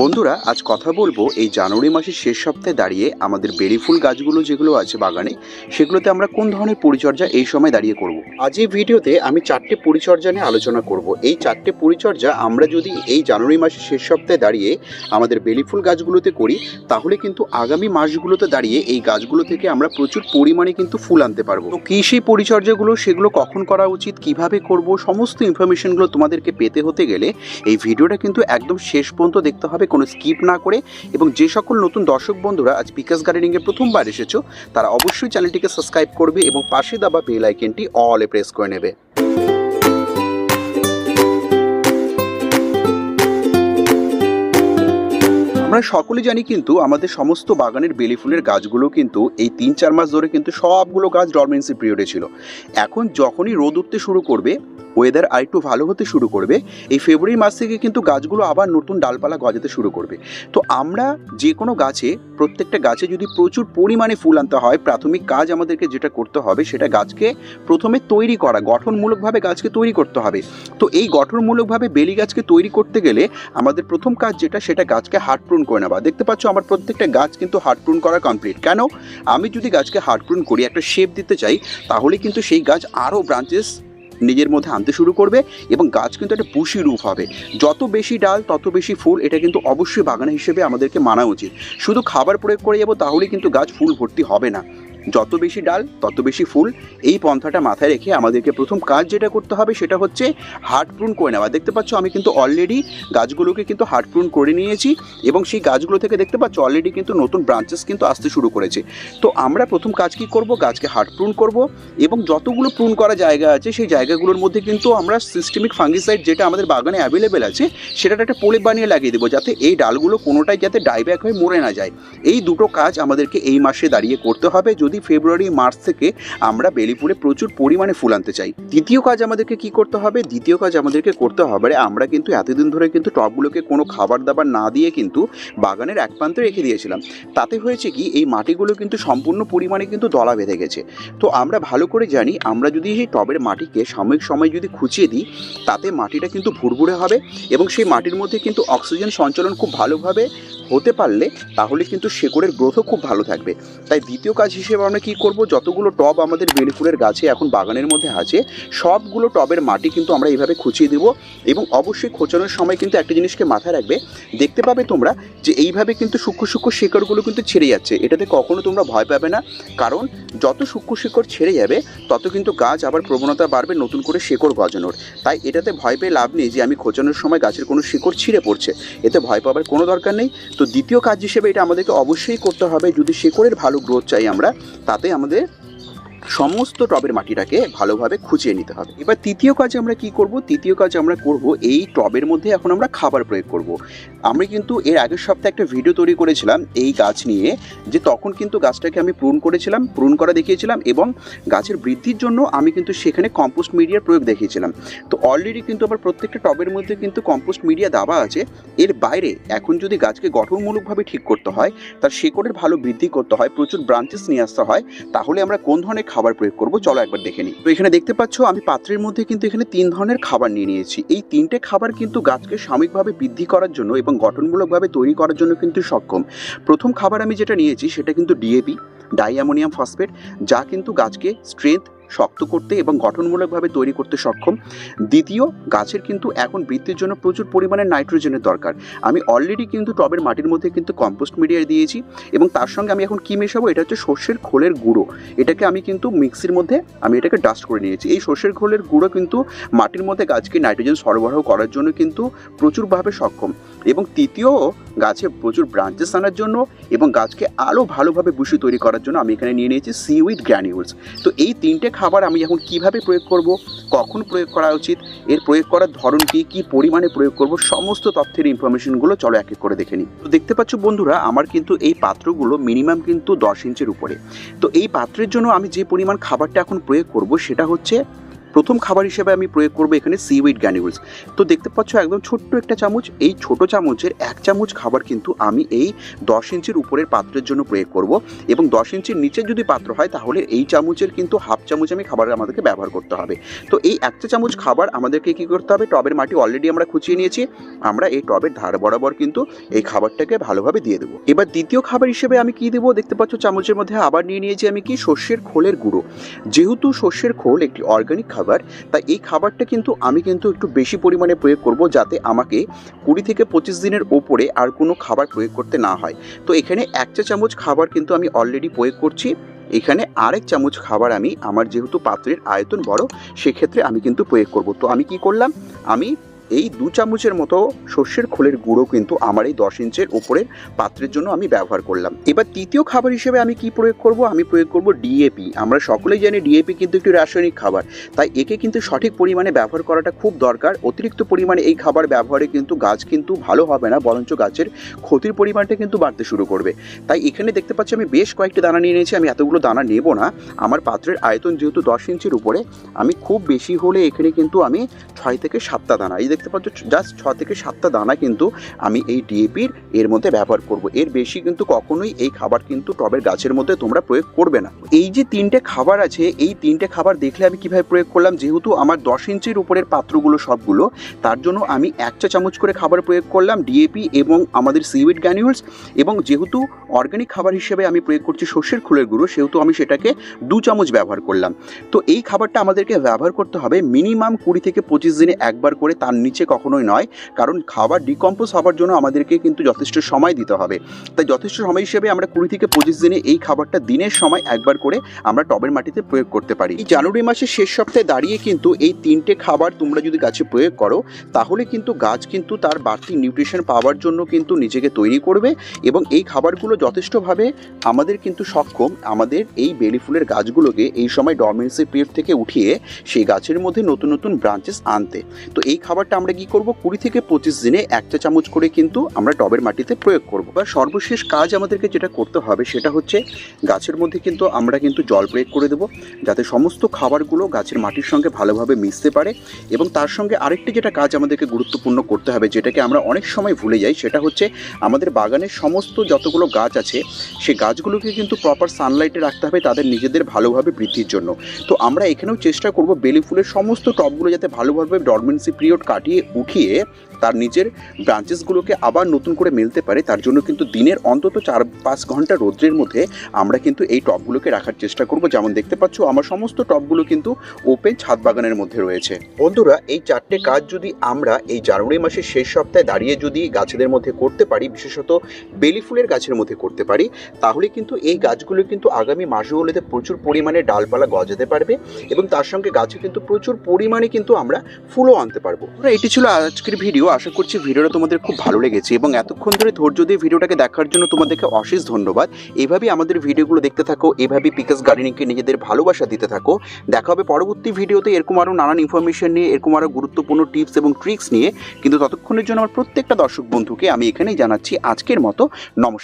বন্ধুরা, আজ কথা বলব এই জানুয়ারি মাসের শেষ সপ্তাহে দাঁড়িয়ে আমাদের বেরি ফুল গাছগুলো যেগুলো আছে বাগানে, সেগুলোতে আমরা কোন ধরনের পরিচর্যা এই সময় দাঁড়িয়ে করব? আজ এই ভিডিওতে আমি চারটে পরিচর্যা নিয়ে আলোচনা করব। এই চারটে পরিচর্যা আমরা যদি এই জানুয়ারি মাসের শেষ সপ্তাহে দাঁড়িয়ে আমাদের বেলি ফুল গাছগুলোতে করি, তাহলে কিন্তু আগামী মাসগুলোতে দাঁড়িয়ে এই গাছগুলো থেকে আমরা প্রচুর পরিমাণে কিন্তু ফুল আনতে পারব। তো কী সেই পরিচর্যাগুলো, সেগুলো কখন করা উচিত, কীভাবে করব, সমস্ত ইনফরমেশনগুলো তোমাদেরকে পেতে হতে গেলে এই ভিডিওটা কিন্তু একদম শেষ পর্যন্ত দেখতে হবে। কোনো স্কিপ না করে এবং যে সকল নতুন দর্শক বন্ধুরা আজ বিকাশ গার্ডেনিংয়ে প্রথমবার এসেছ, তারা অবশ্যই চ্যানেলটিকে সাবস্ক্রাইব করবে এবং পাশে দাবা বেল আইকনটি অলে প্রেস করে নেবে। আমরা সকলে জানি কিন্তু আমাদের সমস্ত বাগানের বেলি ফুলের গাছগুলো কিন্তু এই তিন চার মাস ধরে কিন্তু সবগুলো গাছ ডরমেন্সি পিরিয়ডে ছিল। এখন যখনই রোদ উঠতে শুরু করবে ওয়েদার আরেকটু ভালো হতে শুরু করবে, এই ফেব্রুয়ারি মাস থেকে কিন্তু গাছগুলো আবার নতুন ডালপালা গজাতে শুরু করবে। তো আমরা যে কোনো গাছে, প্রত্যেকটা গাছে যদি প্রচুর পরিমাণে ফুল আনতে হয়, প্রাথমিক কাজ আমাদেরকে যেটা করতে হবে সেটা গাছকে প্রথমে তৈরি করা, গঠনমূলকভাবে গাছকে তৈরি করতে হবে। তো এই গঠনমূলকভাবে বেলি গাছকে তৈরি করতে গেলে আমাদের প্রথম কাজ যেটা, সেটা গাছকে প্রুন করে নেওয়া দেখতে পাচ্ছ আমার প্রত্যেকটা গাছ কিন্তু হার্ডপ্রুন করা কমপ্লিট। কেন? আমি যদি গাছকে হার্ডপ্রুন করি, একটা শেপ দিতে চাই, তাহলে কিন্তু সেই গাছ আরও ব্রাঞ্চেস নিজের মধ্যে আনতে শুরু করবে এবং গাছ কিন্তু একটা পুষি রূপ হবে। যত বেশি ডাল, তত বেশি ফুল, এটা কিন্তু অবশ্যই বাগান হিসেবে আমাদেরকে মানা উচিত। শুধু খাবার প্রয়োগ করে যাব তাহলে কিন্তু গাছ ফুল ভর্তি হবে না। যত বেশি ডাল, তত বেশি ফুল। এই পন্থাটা মাথায় রেখে আমাদেরকে প্রথম কাজ যেটা করতে হবে সেটা হচ্ছে হার্ট প্রুন করে নেওয়া। দেখতে পাচ্ছ আমি কিন্তু অলরেডি গাছগুলোকে কিন্তু হার্ট প্রুন করে নিয়েছি এবং সেই গাছগুলো থেকে দেখতে পাচ্ছ অলরেডি কিন্তু নতুন ব্রাঞ্চেস কিন্তু আসতে শুরু করেছে। তো আমরা প্রথম কাজ কি করব? গাছকে হার্ট প্রুন করব এবং যতগুলো প্রুন করা জায়গা আছে সেই জায়গাগুলোর মধ্যে কিন্তু আমরা সিস্টেমিক ফাঙ্গিসাইড যেটা আমাদের বাগানে অ্যাভেলেবেল আছে সেটা একটা প্রলেপ বানিয়ে লাগিয়ে দেবো যাতে এই ডালগুলো কোনোটাই যাতে ডাইব্যাক হয়ে মরে না যায়। এই দুটো কাজ আমাদেরকে এই মাসে দাঁড়িয়ে করতে হবে। যদি ফেব্রুয়ারি, মার্চ থেকে আমরা বেলিপুরে প্রচুর পরিমাণে ফুল আনতে চাই। দ্বিতীয় কাজ আমাদেরকে কি করতে হবে? দ্বিতীয় কাজ আমাদেরকে করতে হবে আমরা কিন্তু এতদিন ধরে কিন্তু টবগুলোকে কোনো খাবার দাবার না দিয়ে কিন্তু বাগানের এক প্রান্তে রেখে দিয়েছিলাম। তাতে হয়েছে কি, এই মাটিগুলো কিন্তু সম্পূর্ণ পরিমাণে কিন্তু দলা বেঁধে গেছে। তো আমরা ভালো করে জানি, আমরা যদি সেই টবের মাটিকে সাময়িক সময় যদি খুঁচিয়ে দিই, তাতে মাটিটা কিন্তু ভুরভুরে হবে এবং সেই মাটির মধ্যে কিন্তু অক্সিজেন সঞ্চালন খুব ভালোভাবে হতে পারলে তাহলে কিন্তু শেকড়ের গ্রোথও খুব ভালো থাকবে। তাই দ্বিতীয় কাজ হিসেবে আমরা কি করব? যতগুলো টব আমাদের বেলি ফুলের গাছে এখন বাগানের মধ্যে আছে, সবগুলো টবের মাটি কিন্তু আমরা এইভাবে খুঁচিয়ে দেবো এবং অবশ্যই খোঁচানোর সময় কিন্তু একটা জিনিসকে মাথায় রাখবে। দেখতে পাবে তোমরা যে এইভাবে কিন্তু সূক্ষ্ম সূক্ষ্ম শিকড়গুলো কিন্তু ছেড়ে যাচ্ছে। এটাতে কখনো তোমরা ভয় পাবে না, কারণ যত সূক্ষ্ম শিকড় ছেড়ে যাবে, তত কিন্তু গাছ আবার প্রবণতা বাড়বে নতুন করে শিকড় গজানোর। তাই এটাতে ভয় পেয়ে লাভ নেই যে আমি খোঁচানোর সময় গাছের কোনো শিকড় ছিঁড়ে পড়ছে। এতে ভয় পাবার কোনো দরকার নেই। তো দ্বিতীয় কাজ হিসেবে এটা আমাদেরকে অবশ্যই করতে হবে। যদি শিকড়ের ভালো গ্রোথ চাই আমরা তাতে আমাদের সমস্ত টবের মাটিটাকে ভালোভাবে খুঁচিয়ে নিতে হবে। এবার তৃতীয় কাজ আমরা কি করব? তৃতীয় কাজ আমরা করব, এই টবের মধ্যে এখন আমরা খাবার প্রয়োগ করব। আমি কিন্তু এর আগের সপ্তাহে একটা ভিডিও তৈরি করেছিলাম এই গাছ নিয়ে, যে তখন কিন্তু গাছটাকে আমি প্রুন করেছিলাম প্রুন করা দেখিয়েছিলাম এবং গাছের বৃদ্ধির জন্য আমি কিন্তু সেখানে কম্পোস্ট মিডিয়ার প্রয়োগ দেখিয়েছিলাম। তো অলরেডি কিন্তু আমার প্রত্যেকটা টবের মধ্যে কিন্তু কম্পোস্ট মিডিয়া দাবা আছে। এর বাইরে এখন যদি গাছকে গঠনমূলকভাবে ঠিক করতে হয়, তার শেকড়ের ভালো বৃদ্ধি করতে হয়, প্রচুর ব্রাঞ্চেস নিয়ে আসতে হয়, তাহলে আমরা কোন ধরনের খাবার প্রয়োগ করব, চলো একবার দেখে নিই। তো এখানে দেখতে পাচ্ছ, আমি পাত্রের মধ্যে কিন্তু এখানে তিন ধরনের খাবার নিয়ে নিয়েছি। এই তিনটে খাবার কিন্তু গাছকে সাময়িকভাবে বৃদ্ধি করার জন্য এবং গঠনমূলকভাবে তৈরি করার জন্য কিন্তু সক্ষম। প্রথম খাবার আমি যেটা নিয়েছি, সেটা কিন্তু ডিএপি ডাইঅ্যামোনিয়াম ফসফেট যা কিন্তু গাছকে স্ট্রেংথ শক্ত করতে এবং গঠনমূলকভাবে তৈরি করতে সক্ষম। দ্বিতীয়, গাছের কিন্তু এখন বৃদ্ধির জন্য প্রচুর পরিমাণে নাইট্রোজেনের দরকার। আমি অলরেডি কিন্তু টবের মাটির মধ্যে কিন্তু কম্পোস্ট মিডিয়া দিয়েছি এবং তার সঙ্গে আমি এখন কি মেশাবো? এটা হচ্ছে সর্ষের খোলের গুঁড়ো। এটাকে আমি কিন্তু মিক্সির মধ্যে আমি এটাকে ডাস্ট করে নিয়েছি। এই সর্ষের খোলের গুঁড়ো কিন্তু মাটির মধ্যে গাছকে নাইট্রোজেন সরবরাহ করার জন্য কিন্তু প্রচুরভাবে সক্ষম। এবং তৃতীয়, গাছে প্রচুর ব্রাঞ্চেস আনার জন্য এবং গাছকে আরও ভালোভাবে বুশি তৈরি করার জন্য আমি এখানে নিয়ে নিয়েছি সিউইড গ্র্যানিউলস তো এই তিনটে খাবার আমি এখন কীভাবে প্রয়োগ করব, কখন প্রয়োগ করা উচিত, এর প্রয়োগ করার ধরন কী কী পরিমাণে প্রয়োগ করব, সমস্ত তথ্যের ইনফরমেশনগুলো চলো এক এক করে দেখে নিই। তো দেখতে পাচ্ছ বন্ধুরা, আমার কিন্তু এই পাত্রগুলো মিনিমাম কিন্তু দশ ইঞ্চের উপরে। তো এই পাত্রের জন্য আমি যে পরিমাণ খাবারটা এখন প্রয়োগ করব, সেটা হচ্ছে প্রথম খাবার হিসেবে আমি প্রয়োগ করব এখানে সি সিউইড গ্যানিউলস তো দেখতে পাচ্ছ একদম ছোট্ট একটা চামচ, এই ছোট চামচের এক চামচ খাবার কিন্তু আমি এই দশ ইঞ্চির উপরের পাত্রের জন্য প্রয়োগ করব এবং দশ ইঞ্চির নিচে যদি পাত্র হয় তাহলে এই চামচের কিন্তু হাফ চামচ আমি খাবার আমাদেরকে ব্যবহার করতে হবে। তো এই একটা চামচ খাবার আমাদেরকে কী করতে হবে? টবের মাটি অলরেডি আমরা খুঁচিয়ে নিয়েছি। আমরা এই টবের ধার বরাবর কিন্তু এই খাবারটাকে ভালোভাবে দিয়ে দেবো। এবার দ্বিতীয় খাবার হিসেবে আমি কি দেবো? দেখতে পাচ্ছ চামচের মধ্যে আবার নিয়ে নিয়েছি আমি কি? সর্ষের খোলের গুঁড়ো। যেহেতু সর্ষের খোল একটি অর্গানিক খাবার তাই এই খাবারটা কিন্তু আমি কিন্তু একটু বেশি পরিমাণে প্রয়োগ করব যাতে আমাকে কুড়ি থেকে পঁচিশ দিনের ওপরে আর কোনো খাবার প্রয়োগ করতে না হয়। তো এখানে এক চা চামচ খাবার কিন্তু আমি অলরেডি প্রয়োগ করছি। এখানে আরেক চামচ খাবার আমি, আমার যেহেতু পাত্রের আয়তন বড়, সেক্ষেত্রে আমি কিন্তু প্রয়োগ করব। তো আমি কি করলাম? আমি এই দু চামচের মতো সর্ষের খোলের গুঁড়ো কিন্তু আমার এই দশ ইঞ্চের উপরের পাত্রের জন্য আমি ব্যবহার করলাম। এবার তৃতীয় খাবার হিসেবে আমি কি প্রয়োগ করব? আমি প্রয়োগ করব ডিএপি আমরা সকলেই জানি ডিএপি কিন্তু একটি রাসায়নিক খাবার। তাই একে কিন্তু সঠিক পরিমাণে ব্যবহার করাটা খুব দরকার। অতিরিক্ত পরিমাণে এই খাবার ব্যবহারে কিন্তু গাছ কিন্তু ভালো হবে না, বরঞ্চ গাছের ক্ষতির পরিমাণটা কিন্তু বাড়তে শুরু করবে। তাই এখানে দেখতে পাচ্ছি আমি বেশ কয়েকটি দানা নিয়ে নিয়েছি। আমি এতগুলো দানা নেব না। আমার পাত্রের আয়তন যেহেতু দশ ইঞ্চির উপরে, আমি খুব বেশি হলে এখানে কিন্তু আমি ছয় থেকে সাতটা দানা, এই দেখতে পাচ্ছ জাস্ট ছ থেকে সাতটা দানা কিন্তু আমি এই ডিএপির এর মধ্যে ব্যবহার করব। এর বেশি কিন্তু কখনোই এই খাবার কিন্তু টবের গাছের মধ্যে তোমরা প্রয়োগ করবে না। এই যে তিনটে খাবার আছে, এই তিনটে খাবার দেখলে আমি কীভাবে প্রয়োগ করলাম, যেহেতু আমার দশ ইঞ্চির উপরের পাত্রগুলো সবগুলো, তার জন্য আমি এক চা চামচ করে খাবার প্রয়োগ করলাম ডিএপি এবং আমাদের সিউইড গ্যানিউলস এবং যেহেতু অর্গানিক খাবার হিসেবে আমি প্রয়োগ করছি সর্ষের খোলের গুঁড়ো, সেহেতু আমি সেটাকে দু চামচ ব্যবহার করলাম। তো এই খাবারটা আমাদেরকে ব্যবহার করতে হবে মিনিমাম কুড়ি থেকে পঁচিশ দিনে একবার করে তার নিচে কখনোই নয়, কারণ খাবার ডিকম্পোজ হওয়ার জন্য আমাদেরকে কিন্তু যথেষ্ট সময় দিতে হবে। তাই যথেষ্ট সময় হিসেবে আমরা কুড়ি থেকে পঁচিশ দিনে এই খাবারটা দিনের সময় একবার করে আমরা টবের মাটিতে প্রয়োগ করতে পারি। জানুয়ারি মাসের শেষ সপ্তাহে দাঁড়িয়ে কিন্তু এই তিনটে খাবার তোমরা যদি গাছে প্রয়োগ করো, তাহলে কিন্তু গাছ কিন্তু তার বাড়তি নিউট্রিশন পাওয়ার জন্য কিন্তু নিজেকে তৈরি করবে এবং এই খাবারগুলো যথেষ্টভাবে আমাদের কিন্তু সক্ষম। আমাদের এই বেলি ফুলের গাছগুলোকে এই সময় ডরমেন্সি পিরিয়ড থেকে উঠিয়ে সেই গাছের মধ্যে নতুন নতুন ব্রাঞ্চেস আনতে। তো এই খাবারটা আমরা কি করব? কুড়ি থেকে পঁচিশ দিনে একটা চামচ করে কিন্তু আমরা টবের মাটিতে প্রয়োগ করব। বা সর্বশেষ কাজ আমাদেরকে যেটা করতে হবে সেটা হচ্ছে গাছের মধ্যে কিন্তু আমরা কিন্তু জল প্রয়োগ করে দেবো, যাতে সমস্ত খাবারগুলো গাছের মাটির সঙ্গে ভালোভাবে মিশতে পারে এবং তার সঙ্গে আরেকটি যেটা কাজ আমাদেরকে গুরুত্বপূর্ণ করতে হবে যেটাকে আমরা অনেক সময় ভুলে যাই সেটা হচ্ছে আমাদের বাগানের সমস্ত যতগুলো গাছ আছে সেই গাছগুলোকে কিন্তু প্রপার সানলাইটে রাখতে হবে তাদের নিজেদের ভালোভাবে বৃদ্ধির জন্য। তো আমরা এখানেও চেষ্টা করব বেলি ফুলের সমস্ত টবগুলো যাতে ভালোভাবে ডরমেন্সি পিরিয়ড কাটিয়ে উঠিয়ে তার নিজের ব্রাঞ্চেসগুলোকে আবার নতুন করে মেলতে পারে, তার জন্য কিন্তু দিনের অন্তত চার পাঁচ ঘণ্টা রৌদ্রের মধ্যে আমরা কিন্তু এই টবগুলোকে রাখার চেষ্টা করব। যেমন দেখতে পাচ্ছ, আমার সমস্ত টবগুলো কিন্তু ওপেন ছাদ বাগানের মধ্যে রয়েছে। বন্ধুরা, এই চারটে কাজ যদি আমরা এই জানুয়ারি মাসের শেষ সপ্তাহে দাঁড়িয়ে যদি গাছেদের মধ্যে করতে পারি, বিশেষত বেলি ফুলের গাছের মধ্যে করতে পারি, তাহলে কিন্তু এই গাছগুলো কিন্তু আগামী মাসগুলোতে প্রচুর পরিমাণে ডালপালা গজাতে পারবে এবং তার সঙ্গে গাছে কিন্তু প্রচুর পরিমাণে কিন্তু আমরা ফুলও আনতে পারব। এটি ছিল আজকের ভিডিও। আশা করছি ভিডিওটা তোমাদের খুব ভালো লেগেছে এবং এতক্ষণ ধরে ধৈর্য দিয়ে ভিডিওটাকে দেখার জন্য তোমাদেরকে অশেষ ধন্যবাদ। এভাবেই আমাদের ভিডিওগুলো দেখতে থাকো, এভাবেই পিকাস গার্ডেনিংকে নিজেদের ভালোবাসা দিতে থাকো। দেখা হবে পরবর্তী ভিডিওতে এরকম আরও নানান ইনফরমেশন নিয়ে, এরকম আরও গুরুত্বপূর্ণ টিপস এবং ট্রিক্স নিয়ে। কিন্তু ততক্ষণের জন্য আমার প্রত্যেকটা দর্শক বন্ধুকে আমি এখানেই জানাচ্ছি আজকের মতো। নমস্কার।